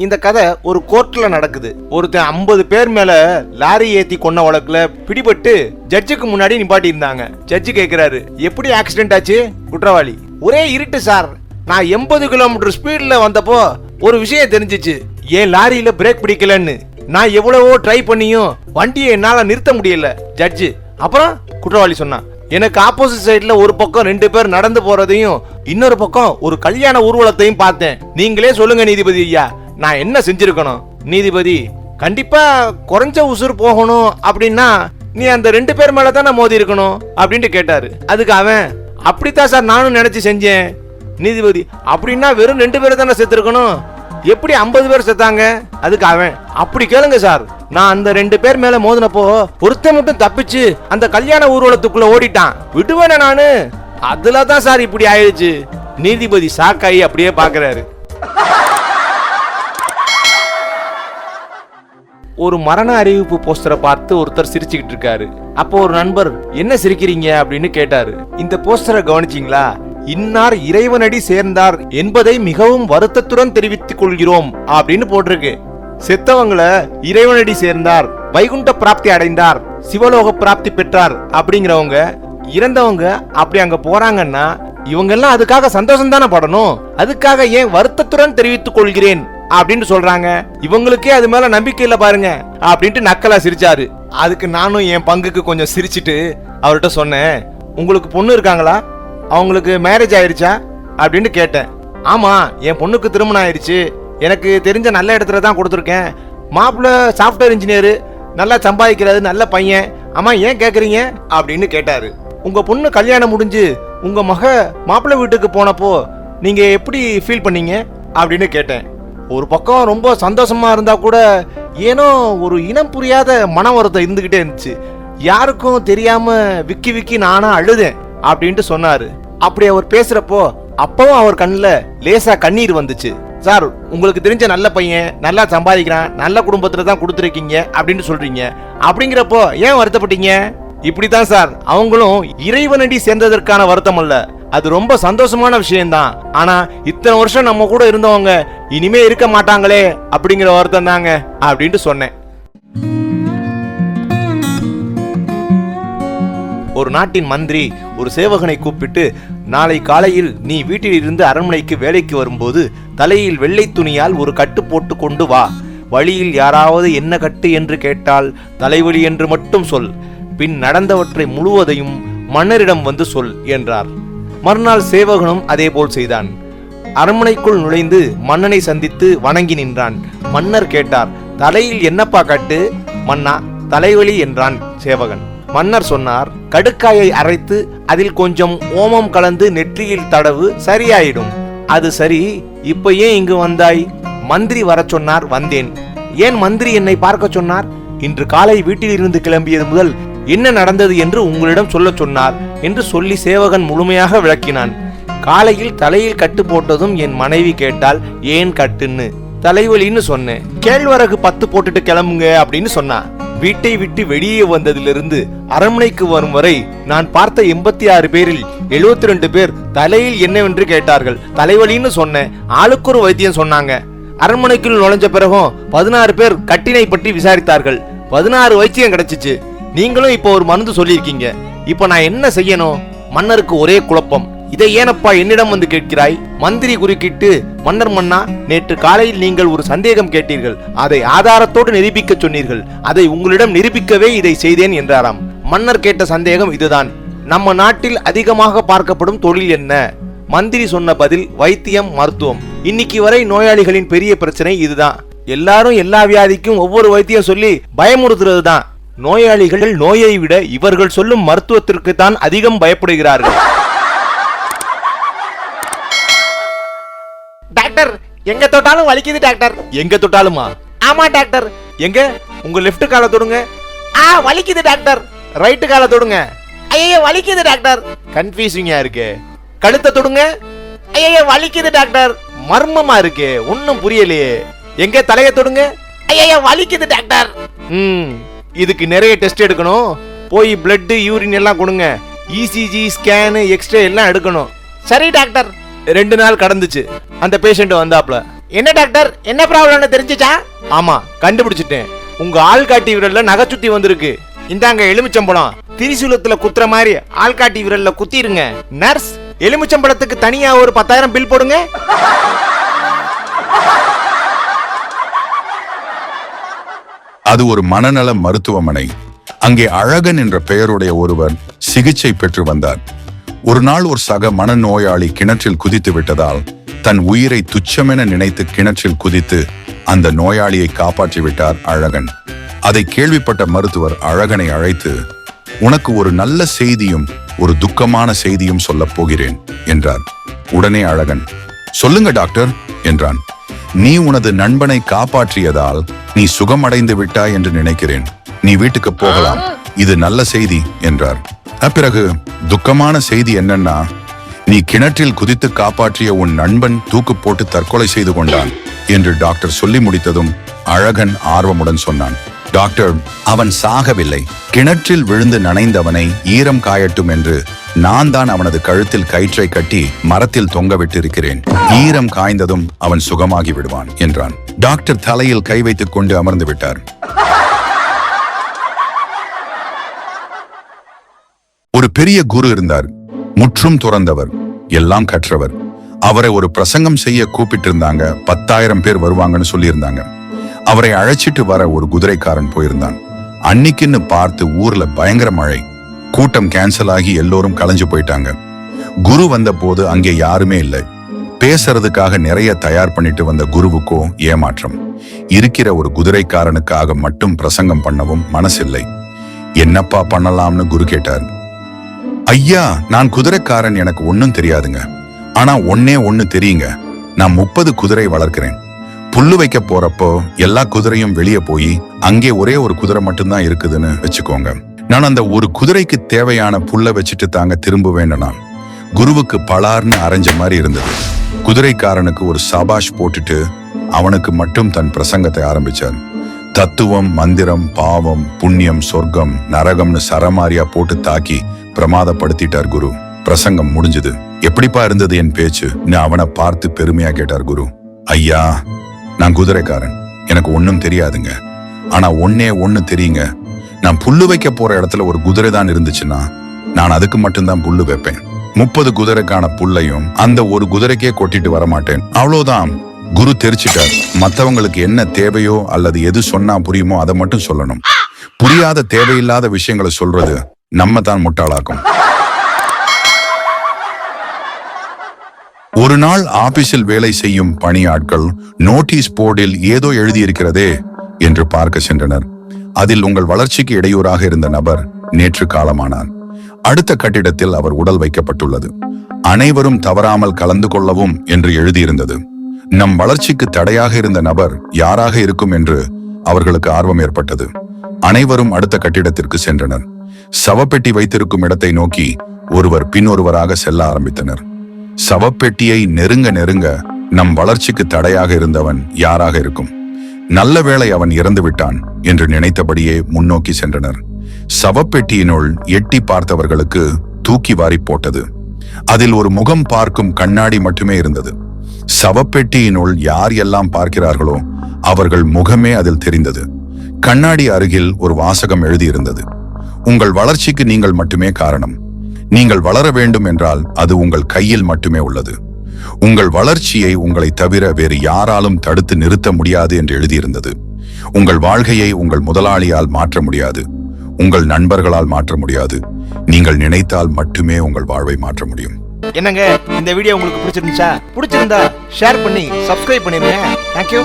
இந்த கதை ஒரு கோர்ட்ல நடக்குது. ஒருத்தன் ஐம்பது பேர் மேல லாரி ஏத்தி கொன்ன வழக்குல பிடிபட்டு ஜட்ஜுக்கு முன்னாடி நிப்பாட்டி இருந்தாங்க ஜட்ஜு கேக்குறாரு எப்படி ஆக்சிடென்ட் ஆச்சு? குற்றவாளி ஒரே இருட்டு சார். நான் எண்பது கிலோமீட்டர் ஸ்பீட்ல வந்தப்போ ஒரு விஷயம் தெரிஞ்சிச்சு. ஏன் லாரியில பிரேக் பிடிக்கலன்னு. நான் எவ்வளவோ ட்ரை பண்ணியும் வண்டியை என்னால நிறுத்த முடியல. ஜட்ஜு அப்புறம்? குற்றவாளி சொன்னான் எனக்கு ஆப்போசிட் சைட்ல ஒரு பக்கம் ரெண்டு பேர் நடந்து போறதையும் இன்னொரு பக்கம் ஒரு கல்யாண ஊர்வலத்தையும் பார்த்தேன். நீங்களே சொல்லுங்க நீதிபதி ஐயா. நான் என்ன செஞ்சிருக்கணும்? நீதிபதி கண்டிப்பா குறைஞ்ச உசுர் போகணும் அப்படின்னா நீ அந்த ரெண்டு பேர் மேல தானே மோதி இருக்கணும் அப்படின்ட்டு கேட்டாரு. அதுக்கு அவன் அப்படித்தான் சார் நானும் நினைச்சு செஞ்சேன். நீதிபதி அப்படின்னா வெறும் ரெண்டு பேர் தானே செத்துருக்கணும்? எப்படி ஐம்பது பேர் செத்தாங்க? அதுக்கு அவன் அப்படி கேளுங்க சார். நான் அந்த ரெண்டு பேர் மேல மோதினப்போ பொருத்த மட்டும் தப்பிச்சு அந்த கல்யாண ஊர்வலத்துக்குள்ள ஓடிட்டான். விடுவேனே நானு. அதுல தான் சார் இப்படி ஆயிடுச்சு. நீதிபதி சாக்காயி அப்படியே பாக்குறாரு. ஒரு மரண அறிவிப்பு போஸ்டரை பார்த்து ஒருத்தர் சிரிச்சுக்கிட்டு இருக்காரு. அப்போ ஒரு நண்பர் என்ன சிரிக்கிறீங்க? அப்படின்னு கேட்டாரு. இந்த போஸ்டரை கவனிச்சீங்களா? இன்னார் இறைவனடி சேர்ந்தார் என்பதை மிகவும் வருத்தத்துடன் தெரிவித்துக் கொள்கிறோம் அப்படின்னு போட்டிருக்கு. செத்தவங்கள இறைவனடி சேர்ந்தார் வைகுண்ட பிராப்தி அடைந்தார் சிவலோக பிராப்தி பெற்றார் அப்படிங்கிறவங்க இறந்தவங்க அப்படி அங்க போறாங்கன்னா இவங்க எல்லாம் அதுக்காக சந்தோஷம் தானே படணும்? அதுக்காக ஏன் வருத்தத்துடன் தெரிவித்துக் கொள்கிறேன்? அப்படின்னு சொல்றாங்க. இவங்களுக்கே அது மேல நம்பிக்கை இல்ல பாருங்க அப்படின்ட்டு நக்கலா சிரிச்சாரு. அதுக்கு நானும் என் பங்குக்கு கொஞ்சம் சிரிச்சிட்டு அவர்கிட்ட சொன்னேன் உங்களுக்கு பொண்ணு இருக்காங்களா? அவங்களுக்கு மேரேஜ் ஆயிடுச்சா அப்படின்னு கேட்டேன். ஆமா என் பொண்ணுக்கு திருமணம் ஆயிடுச்சு எனக்கு தெரிஞ்ச நல்ல இடத்துல தான் கொடுத்துருக்கேன். மாப்பிள்ளை சாஃப்ட்வேர் இன்ஜினியர் நல்லா சம்பாதிக்கிறது நல்ல பையன். ஆமா ஏன் கேட்குறீங்க அப்படின்னு கேட்டாரு. உங்க பொண்ணு கல்யாணம் முடிஞ்சு உங்க மக மாப்பிள்ளை வீட்டுக்கு போனப்போ நீங்க எப்படி ஃபீல் பண்ணீங்க? அப்படின்னு கேட்டேன். ஒரு பக்கம் ரொம்ப சந்தோஷமா இருந்தா கூட ஏனோ ஒரு இனம் புரியாத மன வருத்தம் இருந்துகிட்டே இருந்துச்சு. யாருக்கும் தெரியாம விக்கி விக்கி நானா அழுதேன் அப்படின்ட்டு சொன்னாரு. அப்படி அவர் பேசுறப்போ அப்பவும் அவர் கண்ணில் லேசா கண்ணீர் வந்துச்சு. சார் உங்களுக்கு தெரிஞ்ச நல்ல பையன் நல்லா சம்பாதிக்கிறான் நல்ல குடும்பத்துல தான் கொடுத்துருக்கீங்க அப்படின்னு சொல்றீங்க. அப்படிங்கிறப்போ ஏன் வருத்தப்பட்டீங்க? இப்படிதான் சார் அவங்களும் இறைவனடி சேர்ந்ததற்கான வருத்தம் இல்லை அது ரொம்ப சந்தோஷமான விஷயம்தான். ஆனா இத்தனை வருஷம் நம்ம கூட இருந்தவங்க இனிமே இருக்க மாட்டாங்களே அப்படிங்கிற வருத்தம் தாங்க அப்படின்ட்டு சொன்னேன். ஒரு நாட்டின் மந்திரி ஒரு சேவகனை கூப்பிட்டு நாளை காலையில் நீ வீட்டில் இருந்து அரண்மனைக்கு வேலைக்கு வரும்போது தலையில் வெள்ளை துணியால் ஒரு கட்டு போட்டு கொண்டு வா. வழியில் யாராவது என்ன கட்டு என்று கேட்டால் தலைவலி என்று மட்டும் சொல். பின் நடந்தவற்றை முழுவதையும் மன்னரிடம் வந்து சொல் என்றார். மறுநாள் சேவகனும் அதேபோல் செய்தான். அரண்மனைக்குள் நுழைந்து மன்னனை சந்தித்து வணங்கி நின்றான். மன்னர் கேட்டார் தலையில் என்னப்பா கட்டு? மன்னா தலைவலி என்றான் சேவகன். மன்னர் சொன்னார் கடுக்காயை அரைத்து அதில் கொஞ்சம் ஓமம் கலந்து நெற்றியில் தடவு சரியாயிடும். அது சரி இப்ப ஏன் இங்கு வந்தாய்? மந்திரி வரச் சொன்னார் வந்தேன். ஏன் மந்திரி என்னை பார்க்க சொன்னார்? இன்று காலை வீட்டில் இருந்து கிளம்பியது முதல் என்ன நடந்தது என்று உங்களிடம் சொல்லச் சொன்னார். என்று சொல்லி சேவகன் முழுமையாக விளக்கினான். காலையில் தலையில் கட்டு போட்டதும் என் மனைவி கேட்டால் ஏன் கட்டுன்னு? தலைவலின்னு சொன்னேன். கேழ்வரகு பத்து போட்டுட்டு கிளம்புங்க அப்படின்னு சொன்னா. வீட்டை விட்டு வெளியே வந்ததிலிருந்து அரண்மனைக்கு வரும் வரை நான் பார்த்த எண்பத்தி ஆறு பேரில் எழுபத்தி ரெண்டு பேர் தலையில் என்னவென்று கேட்டார்கள். தலைவலின்னு சொன்னேன். ஆளுக்கு ஒரு வைத்தியம் சொன்னாங்க. அரண்மனைக்குள் நுழைஞ்ச பிறகும் பதினாறு பேர் கட்டினை பற்றி விசாரித்தார்கள். பதினாறு வைத்தியம் கிடைச்சிச்சு. நீங்களும் இப்போ ஒரு மருந்து சொல்லியிருக்கீங்க. இப்போ நான் என்ன செய்யணும்? மன்னருக்கு ஒரே குழப்பம். இதை ஏனப்பா என்னிடம் வந்து கேட்கிறாய்? மந்திரி குறுக்கிட்டு மன்னர் மன்னா நேற்று காலையில் நீங்கள் ஒரு சந்தேகம் கேட்டீர்கள். அதை ஆதாரத்தோடு நிரூபிக்க சொன்னீர்கள். அதை உங்களிடம் நிரூபிக்கவே இதை செய்தேன் என்றாராம். மன்னர் கேட்ட சந்தேகம் இதுதான். நம்ம நாட்டில் அதிகமாக பார்க்கப்படும் தொழில் என்ன? மந்திரி சொன்ன பதில் வைத்தியம் மருத்துவம். இன்னைக்கு வரை நோயாளிகளின் பெரிய பிரச்சனை இதுதான். எல்லாரும் எல்லா வியாதிக்கும் ஒவ்வொரு வைத்தியம் சொல்லி பயமுறுத்துறது தான் நோயாளிகள் நோயை விட இவர்கள் சொல்லும் மருத்துவத்திற்கு தான் அதிகம் பயப்படுகிறார்கள். டாக்டர் எங்க தொட்டாலும் வலிக்குது டாக்டர் எங்க தொட்டாலுமா? ஆமா டாக்டர் எங்க? உங்க லெஃப்ட் காலை தொடுங்க. ஆ வலிக்குது டாக்டர் ரைட்டு காலை தொடுங்க. ஐயோ வலிக்குது டாக்டர் கன்ஃபியூசிங்கா இருக்கு. கழுத்தை தொடுங்க. ஐயோ வலிக்குது டாக்டர் மர்மமா இருக்கு. ஒன்னும் புரியலையே. எங்க தலையை தொடுங்க. ஐயோ வலிக்குது டாக்டர் ம். இதுக்கு நிறைய டெஸ்ட் எடுக்கணும். போய் பிளட் யூரின் எல்லாம் கொடுங்க. இசிஜி ஸ்கேனு எக்ஸ்ரே எல்லாம் எடுக்கணும். சரி டாக்டர் ரெண்டு நாள் கடந்துச்சு. அந்த பேஷண்ட் வந்தாப்ல என்ன டாக்டர் என்ன ப்ராப்ளம்னு தெரிஞ்சுச்சா? ஆமா கண்டுபிடிச்சிட்டேன். உங்க ஆள்காட்டி விரல்ல நகைச்சுத்தி வந்திருக்கு. இந்தாங்க எலுமிச்சம்பழம். திரிசூலத்துல குத்துற மாதிரி ஆள்காட்டி விரல்ல குத்திருங்க. நர்ஸ் எலுமிச்சம்பழத்துக்கு தனியா ஒரு பத்தாயிரம் பில் போடுங்க. அது ஒரு மனநல மருத்துவமனை. அங்கே அழகன் என்ற பெயருடைய ஒருவர் சிகிச்சை பெற்று வந்தார் ஒரு நாள் ஒரு சக மனநோயாளி கிணற்றில் குதித்து விட்டதால் தன் உயிரை துச்சமென நினைத்து கிணற்றில் குதித்து அந்த நோயாளியை காப்பாற்றி விட்டார் அழகன். அதை கேள்விப்பட்ட மருத்துவர் அழகனை அழைத்து உனக்கு ஒரு நல்ல செய்தியும் ஒரு துக்கமான செய்தியும் சொல்லப் போகிறேன் என்றார். உடனே அழகன் சொல்லுங்க டாக்டர் என்றான். நீ உனது நண்பனை காப்பாற்றியதால் நீ சுகமடைந்து விட்டாய் என்று நினைக்கிறேன். நீ வீட்டுக்கு போகலாம். இது நல்ல செய்தி என்றார். அப்பிறகு துக்கமான செய்தி என்னன்னா நீ கிணற்றில் குதித்து காப்பாற்றிய உன் நண்பன் தூக்கு போட்டு தற்கொலை செய்து கொண்டான் என்று டாக்டர் சொல்லி முடித்ததும் அழகன் ஆர்வமுடன் சொன்னான். டாக்டர் அவன் சாகவில்லை. கிணற்றில் விழுந்து நனைந்தவனை ஈரம் காயட்டும் என்று நான் தான் அவனது கழுத்தில் கயிற்றை கட்டி மரத்தில் தொங்க விட்டிருக்கிறேன். ஈரம் காய்ந்ததும் அவன் சுகமாகி விடுவான் என்றான். டாக்டர் தலையில் கை வைத்துக் கொண்டு அமர்ந்து விட்டார். ஒரு பெரிய குரு இருந்தார். முற்றும் துறந்தவர் எல்லாம் கற்றவர். அவரை ஒரு பிரசங்கம் செய்ய கூப்பிட்டிருந்தாங்க. பத்தாயிரம் பேர் வருவாங்கன்னு சொல்லியிருந்தாங்க. அவரை அழைச்சிட்டு வர ஒரு குதிரைக்காரன் போயிருந்தான். அன்னிக்குன்னு பார்த்து ஊர்ல பயங்கர மழை. கூட்டம் கேன்சல் ஆகி எல்லோரும் கலைஞ்சு போயிட்டாங்க. குரு வந்த போது அங்கே யாருமே இல்லை. பேசுறதுக்காக நிறைய தயார் பண்ணிட்டு வந்த குருவுக்கோ ஏமாற்றம். இருக்கிற ஒரு குதிரைக்காரனுக்காக மட்டும் பிரசங்கம் பண்ணவும் மனசில்லை. என்னப்பா பண்ணலாம்னு குரு கேட்டார். ஐயா நான் குதிரைக்காரன் எனக்கு ஒன்னும் தெரியாதுங்க. ஆனா ஒன்னே ஒண்ணு தெரியுங்க. நான் முப்பது குதிரை வளர்க்கிறேன். புல்லு வைக்க போறப்போ எல்லா குதிரையும் வெளியே போய் அங்கே ஒரே ஒரு குதிரை மட்டும்தான் இருக்குதுன்னு வச்சுக்கோங்க. நான் அந்த ஒரு குதிரைக்கு தேவையான புல்ல வச்சுட்டு தாங்க திரும்புவேன் நான். குருவுக்கு பலார்னு அரைஞ்ச மாதிரி இருந்தது. குதிரைக்காரனுக்கு ஒரு சபாஷ் போட்டுட்டு அவனுக்கு மட்டும் தன் பிரசங்கத்தை ஆரம்பிச்சார். தத்துவம் மந்திரம் பாவம் புண்ணியம் சொர்க்கம் நரகம்னு சரமாரியா போட்டு தாக்கி பிரமாதப்படுத்திட்டார் குரு. பிரசங்கம் முடிஞ்சது. எப்படிப்பா இருந்தது என் பேச்சு? நான் அவனை பார்த்து பெருமையா கேட்டார் குரு. ஐயா நான் குதிரைக்காரன். எனக்கு ஒன்னும் தெரியாதுங்க. ஆனா ஒன்னே ஒண்ணு தெரியுங்க. நான் புல்லு வைக்க போற இடத்துல ஒரு குதிரை தான் இருந்துச்சுன்னா நான் அதுக்கு மட்டும்தான் புல்லு வைப்பேன். முப்பது குதிரைக்கான புல்லையும் அந்த ஒரு குதிரைக்கே கொட்டிட்டு வரமாட்டேன் அவ்வளவுதான் குரு தெரிச்சிட்டார். மற்றவங்களுக்கு என்ன தேவையோ அல்லது எது சொன்னா புரியுமோ அதை மட்டும் சொல்லணும். புரியாத தேவையில்லாத விஷயங்களை சொல்றது நம்ம தான் முட்டாளாக்கும். ஒரு நாள் ஆபீஸில் வேலை செய்யும் பணியாட்கள் நோட்டீஸ் போர்டில் ஏதோ எழுதியிருக்கிறதே என்று பார்க்க சென்றனர். அதில் உங்கள் வளர்ச்சிக்கு இடையூறாக இருந்த நபர் நேற்று காலமானார். அடுத்த கட்டிடத்தில் அவர் உடல் வைக்கப்பட்டுள்ளது. அனைவரும் தவறாமல் கலந்து கொள்ளவும் என்று எழுதியிருந்தது. நம் வளர்ச்சிக்கு தடையாக இருந்த நபர் யாராக இருக்கும் என்று அவர்களுக்கு ஆர்வம் ஏற்பட்டது. அனைவரும் அடுத்த கட்டிடத்திற்கு சென்றனர். சவப்பெட்டி வைத்திருக்கும் இடத்தை நோக்கி ஒருவர் பின்னொருவராக செல்ல ஆரம்பித்தனர். சவப்பெட்டியை நெருங்க நெருங்க நம் வளர்ச்சிக்கு தடையாக இருந்தவன் யாராக இருக்கும்? நல்ல வேளை அவன் இறந்து விட்டான் என்று நினைத்தபடியே முன்னோக்கி சென்றனர். சவப்பெட்டியினுள் எட்டி பார்த்தவர்களுக்கு தூக்கி வாரி போட்டது. அதில் ஒரு முகம் பார்க்கும் கண்ணாடி மட்டுமே இருந்தது. சவப்பெட்டியினுள் யார் எல்லாம் பார்க்கிறார்களோ அவர்கள் முகமே அதில் தெரிந்தது. கண்ணாடி அருகில் ஒரு வாசகம் எழுதியிருந்தது. உங்கள் வளர்ச்சிக்கு நீங்கள் மட்டுமே காரணம். நீங்கள் வளர வேண்டும் என்றால் அது உங்கள் கையில் மட்டுமே உள்ளது. உங்கள் வளர்ச்சியை உங்களை தவிர வேறு யாராலும் தடுத்து நிறுத்த முடியாது என்று எழுதியிருந்தது. உங்கள் வாழ்க்கையை உங்கள் முதலாளியால் மாற்ற முடியாது. உங்கள் நண்பர்களால் மாற்ற முடியாது. நீங்கள் நினைத்தால் மட்டுமே உங்கள் வாழ்வை மாற்ற முடியும். என்னங்க இந்த வீடியோ உங்களுக்கு பிடிச்சிருந்துச்சா? பிடிச்சிருந்தா ஷேர் பண்ணி சப்ஸ்கிரைப் பண்ணிருங்க தேங்க்யூ